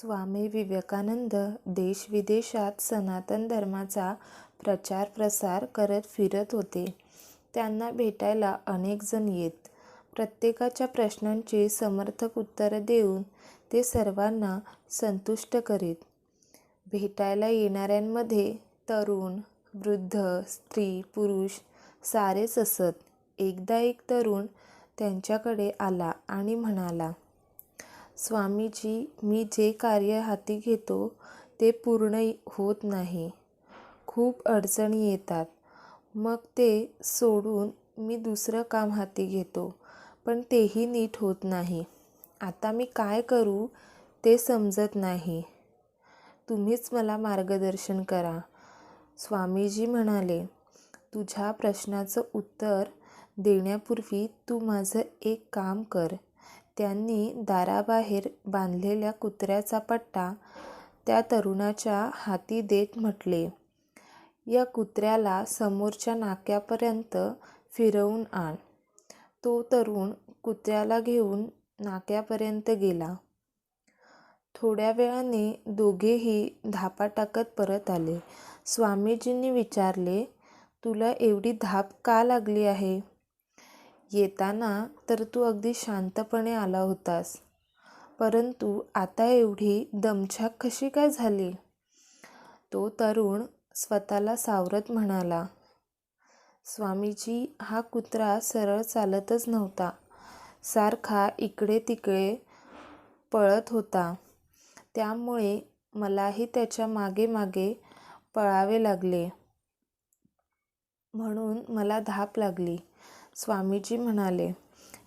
स्वामी विवेकानंद देशविदेशात सनातन धर्माचा प्रचार प्रसार करत फिरत होते. त्यांना भेटायला अनेक जण येत. प्रत्येकाच्या प्रश्नांची समर्थक उत्तरं देऊन ते सर्वांना संतुष्ट करीत. भेटायला येणाऱ्यांमध्ये तरुण, वृद्ध, स्त्री, पुरुष सारेच असत. एकदा एक तरुण त्यांच्याकडे आला आणि म्हणाला, स्वामीजी मी जे कार्य हाती घेतो ते पूर्ण होत नाही. खूप अडचणी येतात. मग ते सोडून मी दुसरं काम हाती घेतो पण तेही नीट होत नाही. आता मी काय करू ते समजत नाही. तुम्हीच मला मार्गदर्शन करा. स्वामीजी म्हणाले, तुझ्या प्रश्नाचं उत्तर देण्यापूर्वी तू माझं एक काम कर. त्यांनी दाराबाहेर बांधलेल्या कुत्र्याचा पट्टा त्या तरुणाच्या हाती देत म्हटले, या कुत्र्याला समोरच्या नाक्यापर्यंत फिरवून आण. तो तरुण कुत्र्याला घेऊन नाक्यापर्यंत गेला. थोड्या वेळाने दोघेही धापा टाकत परत आले. स्वामीजींनी विचारले, तुला एवढी धाप का लागली आहे? येताना तर तू अगदी शांतपणे आला होतास, परंतु आता एवढी दमछाक कशी काय झाली? तो तरुण स्वतःला सावरत म्हणाला, स्वामीजी हा कुत्रा सरळ चालतच नव्हता. सारखा इकडे तिकडे पळत होता. त्यामुळे मलाही त्याच्यामागे मागे पळावे लागले. म्हणून मला धाप लागली. स्वामीजी म्हणाले,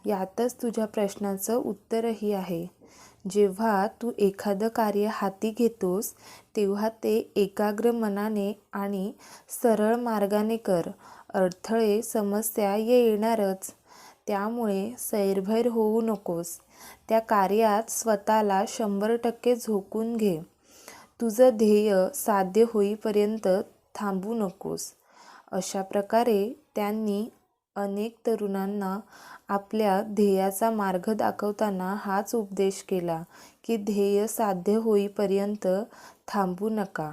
यातच तुझ्या प्रश्नाचं उत्तरही आहे. जेव्हा तू एखादं कार्य हाती घेतोस तेव्हा ते एकाग्र मनाने आणि सरळ मार्गाने कर. अडथळे, समस्या येणारच. त्यामुळे सैरभैर होऊ नकोस. त्या कार्यात स्वतःला शंभर टक्के झोकून घे. तुझं ध्येय साध्य होईपर्यंत थांबू नकोस. अशा प्रकारे त्यांनी अनेक तरुणांना आपल्या ध्येयाचा मार्ग दाखवताना हाच उपदेश केला की ध्येय साध्य होईपर्यंत थांबू नका.